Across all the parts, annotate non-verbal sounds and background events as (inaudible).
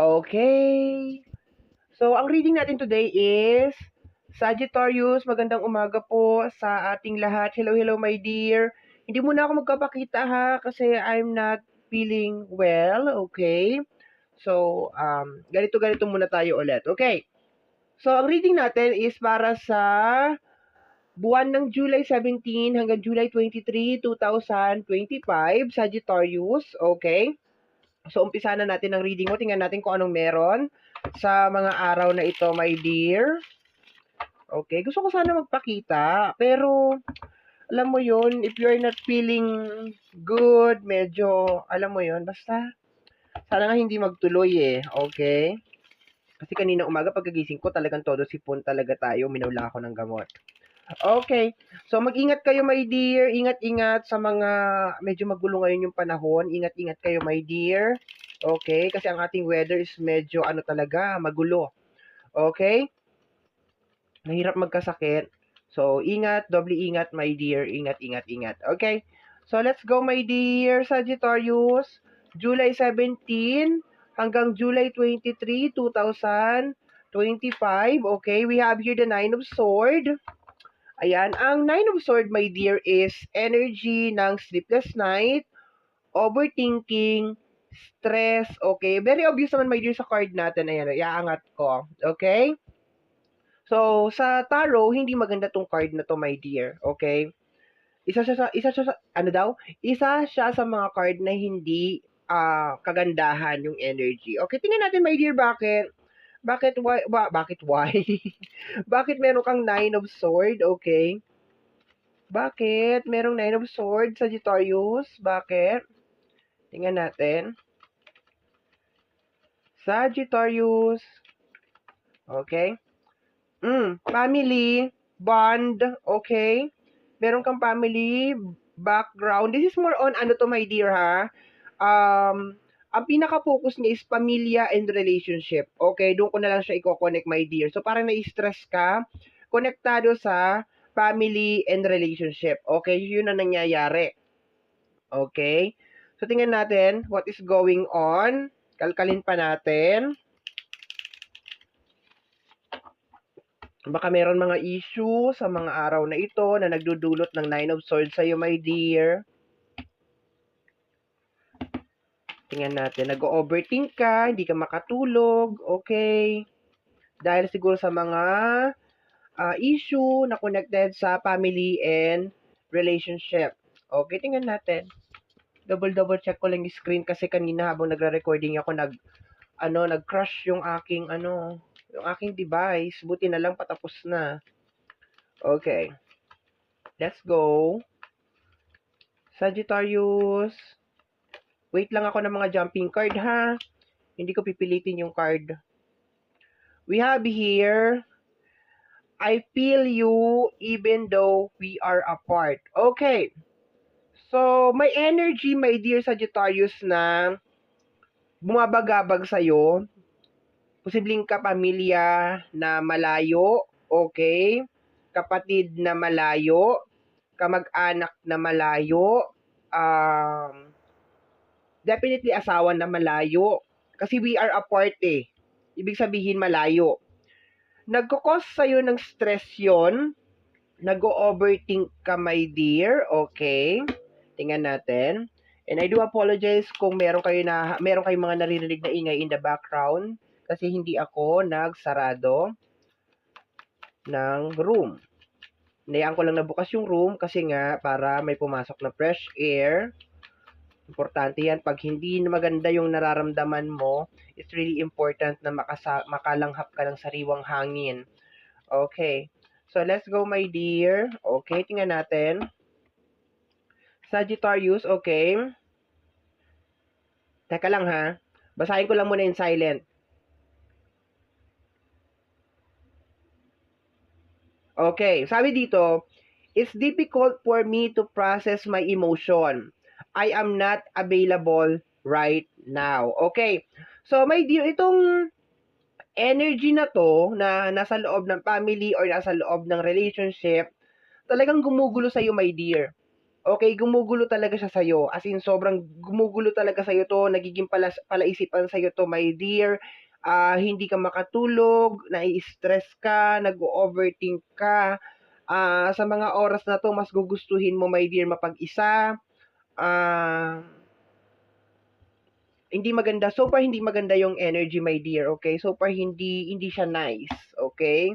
Okay. So, ang reading natin today is Sagittarius. Magandang umaga po sa ating lahat. Hello, hello, my dear. Hindi muna ako magkapakita ha kasi I'm not feeling well. Okay. So, um, ganito-ganito muna tayo ulit. Okay. So, ang reading natin is para sa buwan ng July 17 hanggang July 23, 2025, Sagittarius. Okay. So, umpisa na natin ang reading mo. Tingnan natin kung anong meron sa mga araw na ito, my dear. Okay, gusto ko sana magpakita, pero alam mo yon if you're not feeling good, medyo, alam mo yon basta, sana nga hindi magtuloy eh, okay? Kasi kanina umaga pagkagising ko, talagang todo sipon talaga tayo, minawala ako ng gamot. Okay, so mag-ingat kayo my dear, ingat-ingat sa mga medyo magulo ngayon yung panahon, ingat-ingat kayo my dear. Okay, kasi ang ating weather is medyo ano talaga, magulo. Okay? Mahirap magkasakit. So, ingat, doble ingat my dear, ingat, ingat, ingat. Okay? So, let's go my dear Sagittarius. July 17 hanggang July 23, 2025. Okay, we have here the Nine of Sword. Ayan, ang Nine of Sword, my dear, is energy ng sleepless night, overthinking, stress, okay? Very obvious naman, my dear, sa card natin. Ayan, iaangat ko. Okay? So, sa tarot, hindi maganda tong card na to, my dear. Okay? Isa siya sa, isa siya sa, ano daw? Isa siya sa mga card na hindi ah kagandahan yung energy. Okay, tingnan natin, my dear, bakit? Bakit why? Ba, bakit why? (laughs) bakit meron kang nine of sword? Okay. Bakit? Merong nine of sword, Sagittarius? Bakit? Tingnan natin. Sagittarius. Okay. Mm, family, bond, okay. Meron kang family, background. This is more on ano to my dear ha. Um, ang pinaka-focus niya is pamilya and relationship. Okay, doon ko na lang siya i-connect my dear. So parang na-stress ka, konektado sa family and relationship. Okay, yun ang nangyayari. Okay? So tingnan natin what is going on. Kalkalin pa natin. Baka meron mga issue sa mga araw na ito na nagdudulot ng Nine of Swords sa'yo, my dear. Tingnan natin. Nag-overthink ka, hindi ka makatulog, okay? Dahil siguro sa mga uh, issue na connected sa family and relationship. Okay, tingnan natin. Double-double check ko lang yung screen kasi kanina habang nagre-recording ako, nag, ano, nag-crash yung aking, ano, yung aking device. Buti na lang patapos na. Okay. Let's go. Sagittarius. Wait lang ako ng mga jumping card ha. Hindi ko pipilitin yung card. We have here, I feel you even though we are apart. Okay. So, may energy, my dear Sagittarius, na bumabagabag sa'yo. Posibleng kapamilya na malayo, okay? Kapatid na malayo, kamag-anak na malayo, um, definitely asawa na malayo. Kasi we are apart eh. Ibig sabihin malayo. Nagkukos sa'yo ng stress yon Nag-overthink ka, my dear. Okay. Tingnan natin. And I do apologize kung meron kayo na meron kayong mga naririnig na ingay in the background kasi hindi ako nagsarado ng room. Nayaan ko lang nabukas yung room kasi nga para may pumasok na fresh air. Importante yan. Pag hindi maganda yung nararamdaman mo, it's really important na makasa makalanghap ka ng sariwang hangin. Okay. So, let's go, my dear. Okay, tingnan natin. Sagittarius, okay. Teka lang ha. Basahin ko lang muna in silent. Okay, sabi dito, it's difficult for me to process my emotion. I am not available right now. Okay. So, my dear, itong energy na to na nasa loob ng family or nasa loob ng relationship, talagang gumugulo sa iyo, my dear. Okay, gumugulo talaga siya sa'yo. As in, sobrang gumugulo talaga sa'yo to. Nagiging palas, palaisipan sa'yo to, my dear. Ah, hindi ka makatulog, nai-stress ka, nag-overthink ka. Ah, sa mga oras na to, mas gugustuhin mo, my dear, mapag-isa. Ah, hindi maganda. So far, hindi maganda yung energy, my dear. Okay? So far, hindi, hindi siya nice. Okay?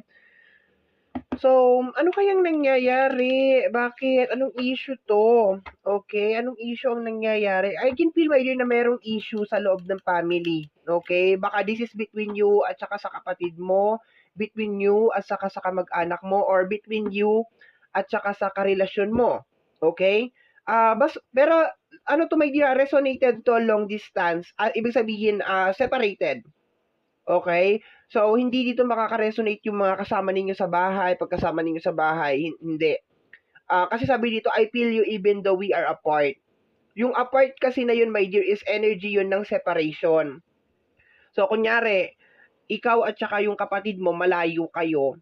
So, ano kayang nangyayari? Bakit? Anong issue to? Okay? Anong issue ang nangyayari? I can feel, my dear, na merong issue sa loob ng family. Okay? Baka this is between you at saka sa kapatid mo, between you at saka sa kamag-anak mo, or between you at saka sa karelasyon mo. Okay? Ah, bas, pero ano to, my dear, resonated to long distance. Ah, ibig sabihin, ah, separated. Okay? So, hindi dito makaka-resonate yung mga kasama ninyo sa bahay, pagkasama ninyo sa bahay, hin- hindi. Ah, kasi sabi dito, I feel you even though we are apart. Yung apart kasi na yun, my dear, is energy yun ng separation. So, kunyari, ikaw at saka yung kapatid mo, malayo kayo,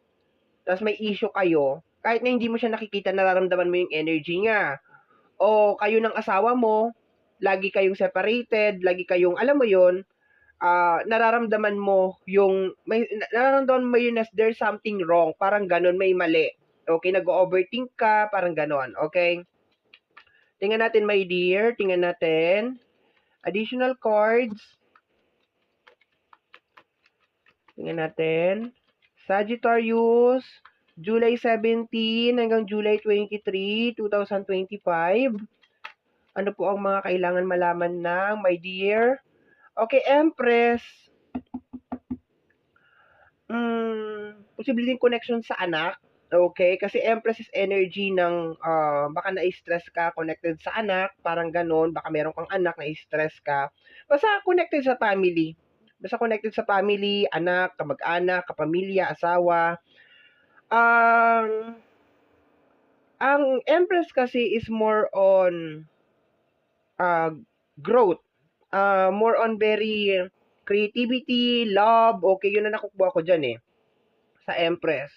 tapos may issue kayo, kahit na hindi mo siya nakikita, nararamdaman mo yung energy niya. O kayo ng asawa mo, lagi kayong separated, lagi kayong, alam mo yun, ah nararamdaman mo yung may nararamdaman mo yun as there's something wrong, parang ganun, may mali. Okay, nag-overthink ka, parang ganon, okay? Tingnan natin, my dear, tingnan natin. Additional cards. Tingnan natin. Sagittarius, July 17 hanggang July 23, 2025. Ano po ang mga kailangan malaman ng, my dear? Okay, Empress. Mm, posible din connection sa anak. Okay, kasi Empress is energy ng ah, baka na-stress ka, connected sa anak, parang ganun, baka meron kang anak na-stress ka. Basta connected sa family. Basta connected sa family, anak, kamag-anak, kapamilya, asawa. Ang ang Empress kasi is more on uh, growth uh, more on very creativity, love, okay, yun na nakukuha ko dyan eh, sa Empress.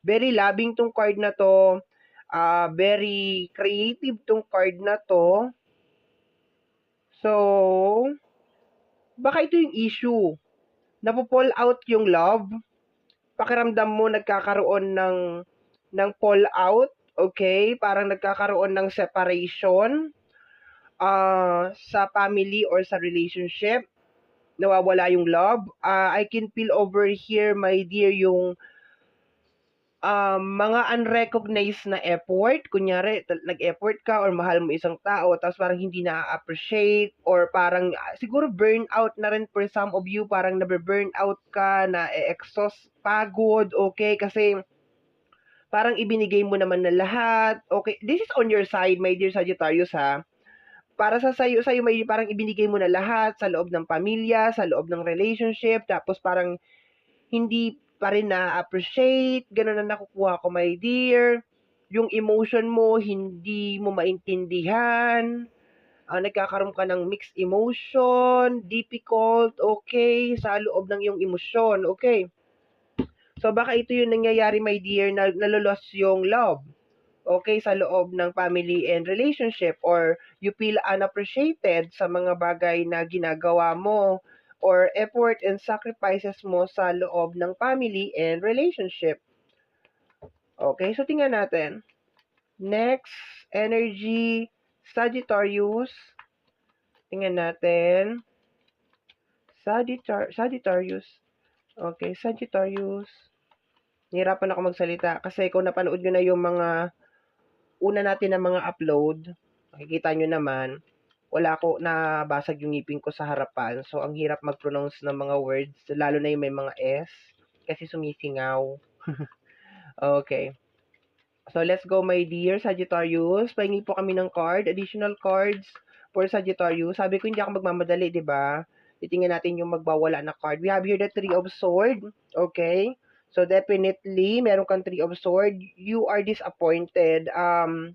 Very loving tong card na to, uh, very creative tong card na to. So, baka ito yung issue. Napo-fall out yung love. Pakiramdam mo nagkakaroon ng ng fall out, okay? Parang nagkakaroon ng separation uh, sa family or sa relationship, nawawala yung love. Uh, I can feel over here, my dear, yung um, mga unrecognized na effort. Kunyari, nag-effort ka or mahal mo isang tao, tapos parang hindi na-appreciate or parang ah, siguro burnout na rin for some of you, parang nabe-burnout ka, na exhaust pagod, okay? Kasi parang ibinigay mo naman na lahat. Okay, this is on your side, my dear Sagittarius, ha? para sa sayo sayo may parang ibinigay mo na lahat sa loob ng pamilya, sa loob ng relationship, tapos parang hindi pa rin na-appreciate, ganun na nakukuha ko, my dear. Yung emotion mo, hindi mo maintindihan. Uh, nagkakaroon ka ng mixed emotion, difficult, okay, sa loob ng yung emosyon, okay. So, baka ito yung nangyayari, my dear, na nalolos yung love okay, sa loob ng family and relationship or you feel unappreciated sa mga bagay na ginagawa mo or effort and sacrifices mo sa loob ng family and relationship. Okay, so tingnan natin. Next, energy, Sagittarius. Tingnan natin. Sagittar Sagittarius. Okay, Sagittarius. Nihirapan ako magsalita kasi kung napanood nyo na yung mga una natin ng mga upload, makikita nyo naman, wala ko nabasag yung ngipin ko sa harapan. So, ang hirap mag-pronounce ng mga words, lalo na yung may mga S, kasi sumisingaw. (laughs) okay. So, let's go, my dear Sagittarius. Pahingi po kami ng card, additional cards for Sagittarius. Sabi ko, hindi ako magmamadali, di ba? Titingnan natin yung magbawala na card. We have here the Three of Sword. Okay. So definitely, meron kang three of sword, you are disappointed. Um,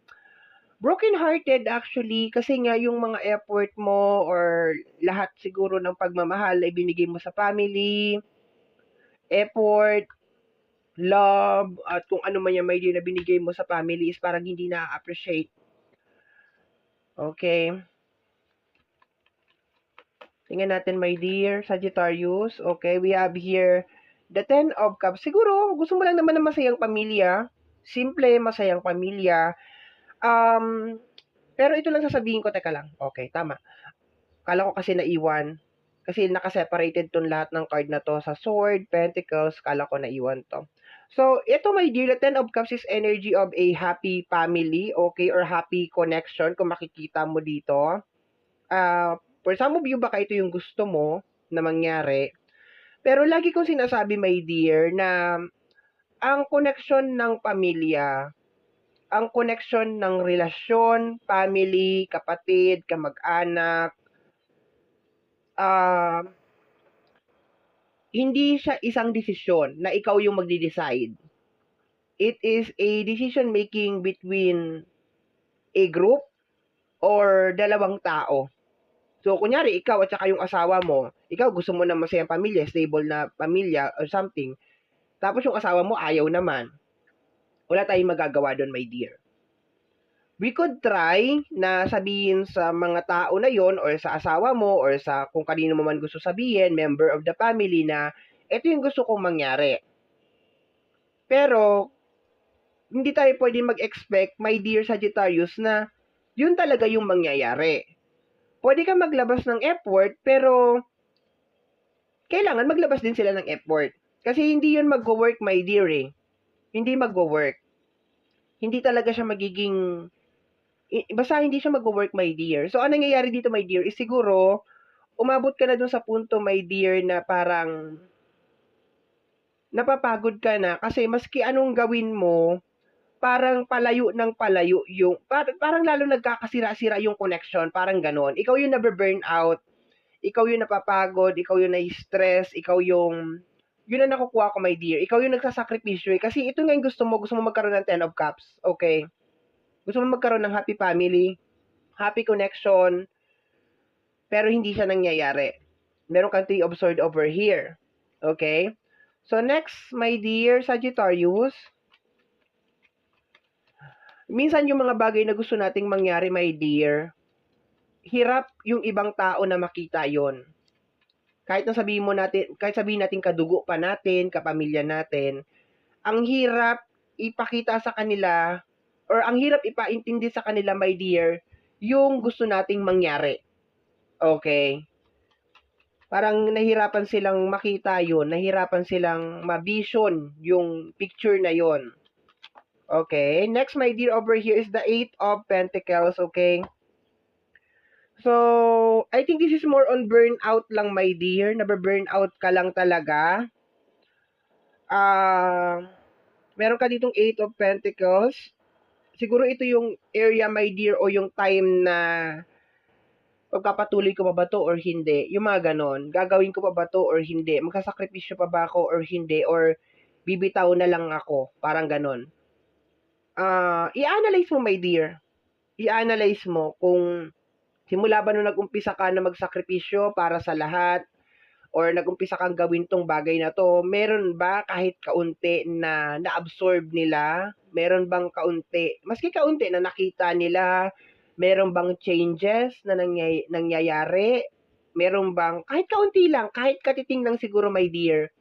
broken-hearted actually kasi nga yung mga effort mo or lahat siguro ng pagmamahal ay binigay mo sa family, effort, love, at kung ano man yung may na binigay mo sa family is parang hindi na-appreciate. Okay. Tingnan natin, my dear Sagittarius. Okay, we have here the Ten of Cups. Siguro, gusto mo lang naman ng masayang pamilya. Simple, masayang pamilya. Um, pero ito lang sasabihin ko, teka lang. Okay, tama. Kala ko kasi naiwan. Kasi naka-separated tong lahat ng card na to sa Sword, Pentacles, kala ko naiwan to. So, ito my dear, the Ten of Cups is energy of a happy family, okay, or happy connection kung makikita mo dito. Uh, for some of you, baka ito yung gusto mo na mangyari. Pero lagi kong sinasabi, my dear, na ang connection ng pamilya, ang connection ng relasyon, family, kapatid, kamag-anak, uh, hindi siya isang desisyon na ikaw yung magde-decide. It is a decision making between a group or dalawang tao. So, kunyari, ikaw at saka yung asawa mo, ikaw gusto mo na masayang pamilya, stable na pamilya or something. Tapos yung asawa mo ayaw naman. Wala tayong magagawa doon, my dear we could try na sabihin sa mga tao na yon or sa asawa mo or sa kung kanino mo man gusto sabihin, member of the family na ito yung gusto kong mangyari. Pero, hindi tayo pwede mag-expect, my dear Sagittarius, na yun talaga yung mangyayari. Pwede ka maglabas ng effort, pero kailangan maglabas din sila ng effort. Kasi hindi yun mag-work, my dear eh. Hindi mag-work. Hindi talaga siya magiging basta hindi siya mag-work, my dear. So, anong nangyayari dito, my dear, is siguro, umabot ka na dun sa punto, my dear, na parang napapagod ka na kasi maski anong gawin mo, parang palayo ng palayo yung, parang, parang lalo nagkakasira-sira yung connection, parang ganon. Ikaw yung nabe-burn out, ikaw yung napapagod, ikaw yung na-stress, ikaw yung, yun ang nakukuha ko, my dear. Ikaw yung nagsasakripisyo eh. Kasi ito nga yung gusto mo, gusto mo magkaroon ng Ten of Cups, okay? gusto mo magkaroon ng happy family, happy connection, pero hindi siya nangyayari. Meron kang three of sword over here. Okay? So, next, my dear Sagittarius, minsan yung mga bagay na gusto nating mangyari, my dear, hirap yung ibang tao na makita yon. Kahit na sabihin mo natin, kahit sabihin natin kadugo pa natin, kapamilya natin, ang hirap ipakita sa kanila or ang hirap ipaintindi sa kanila, my dear, yung gusto nating mangyari. Okay? Parang nahirapan silang makita yon, nahirapan silang ma-vision yung picture na yon. Okay, next my dear over here is the Eight of Pentacles, okay? So, I think this is more on burnout lang, my dear. Nabe-burnout ka lang talaga. Ah, uh, meron ka ditong Eight of Pentacles siguro ito yung area, my dear, o yung time na pagpapatuloy ko pa ba to or hindi. Yung mga ganon. Gagawin ko pa ba to or hindi. Magsasakripisyo pa ba ako or hindi. Or bibitaw na lang ako. Parang ganon. Uh, i-analyze mo, my dear. I-analyze mo kung simula ba nung nag-umpisa ka na magsakripisyo para sa lahat or nag-umpisa kang gawin tong bagay na to, meron ba kahit kaunti na na-absorb nila? Meron bang kaunti, maski kaunti na nakita nila, meron bang changes na nangyay- nangyayari? Meron bang, kahit kaunti lang, kahit katiting lang siguro my dear,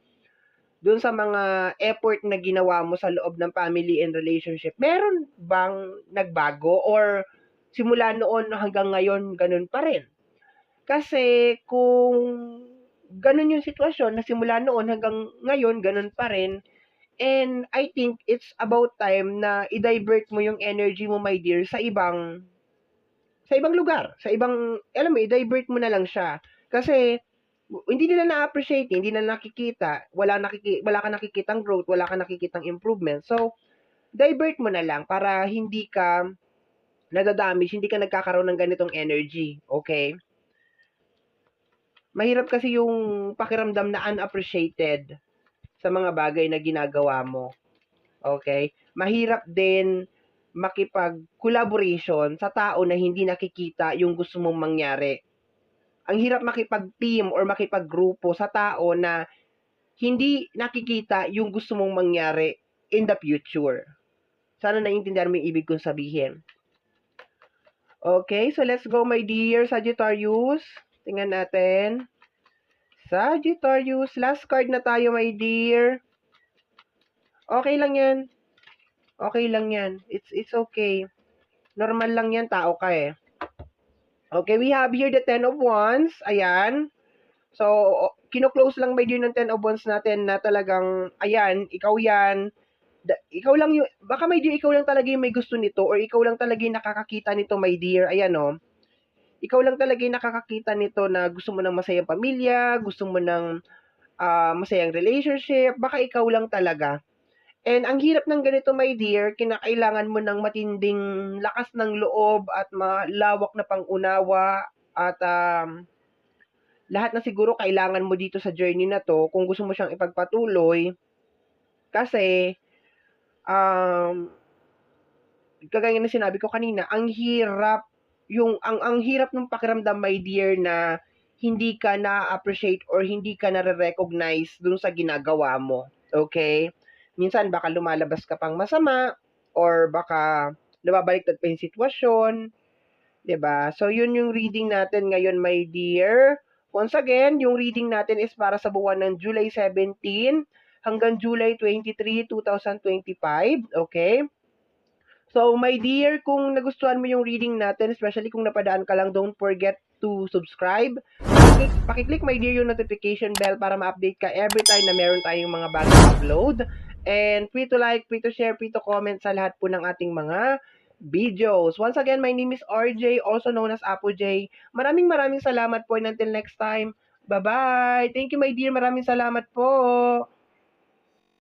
doon sa mga effort na ginawa mo sa loob ng family and relationship, meron bang nagbago or simula noon hanggang ngayon ganun pa rin? Kasi kung ganun yung sitwasyon na simula noon hanggang ngayon, ganun pa rin. And I think it's about time na i-divert mo yung energy mo, my dear, sa ibang sa ibang lugar, sa ibang, alam mo, i-divert mo na lang siya. Kasi, hindi nila na-appreciate, hindi na nakikita, wala, nakiki, wala ka nakikitang growth, wala ka nakikitang improvement. So, divert mo na lang para hindi ka nadadamage, hindi ka nagkakaroon ng ganitong energy. Okay? mahirap kasi yung pakiramdam na unappreciated sa mga bagay na ginagawa mo. Okay? Mahirap din makipag-collaboration sa tao na hindi nakikita yung gusto mong mangyari. Ang hirap makipag-team or makipag-grupo sa tao na hindi nakikita yung gusto mong mangyari in the future. Sana naiintindihan mo yung ibig kong sabihin. Okay, so let's go, my dear Sagittarius. Tingnan natin. Sagittarius, last card na tayo, my dear. Okay lang yan. Okay lang yan. It's it's okay. Normal lang yan, tao ka eh. Okay, we have here the Ten of Wands. Ayan. So, kino-close lang by dear ng Ten of Wands natin na talagang, ayan, ikaw yan. Da- ikaw lang yung, baka may dear, ikaw lang talaga yung may gusto nito or ikaw lang talaga yung nakakakita nito, my dear. Ayan, oh. Ikaw lang talaga yung nakakakita nito na gusto mo ng masayang pamilya, gusto mo ng ah, masayang relationship, baka ikaw lang talaga. And ang hirap ng ganito, my dear, kinakailangan mo ng matinding lakas ng loob at malawak na pangunawa at um, lahat na siguro kailangan mo dito sa journey na to kung gusto mo siyang ipagpatuloy. Kasi, um, kagaya na sinabi ko kanina, ang hirap, yung, ang, ang hirap ng pakiramdam, my dear, na hindi ka na-appreciate or hindi ka na-recognize dun sa ginagawa mo. Okay? minsan baka lumalabas ka pang masama or baka nababaliktad pa yung sitwasyon. 'Di ba? So, yun yung reading natin ngayon, my dear. Once again, yung reading natin is para sa buwan ng July 17 hanggang July 23, 2025. Okay? So, my dear, kung nagustuhan mo yung reading natin, especially kung napadaan ka lang, don't forget to subscribe. Pakiclick, pakiclick my dear, yung notification bell para ma-update ka every time na meron tayong mga bagong upload. And free to like, free to share, free to comment sa lahat po ng ating mga videos. Once again, my name is RJ, also known as Apo J. Maraming maraming salamat po and until next time, bye-bye. Thank you, my dear. Maraming salamat po.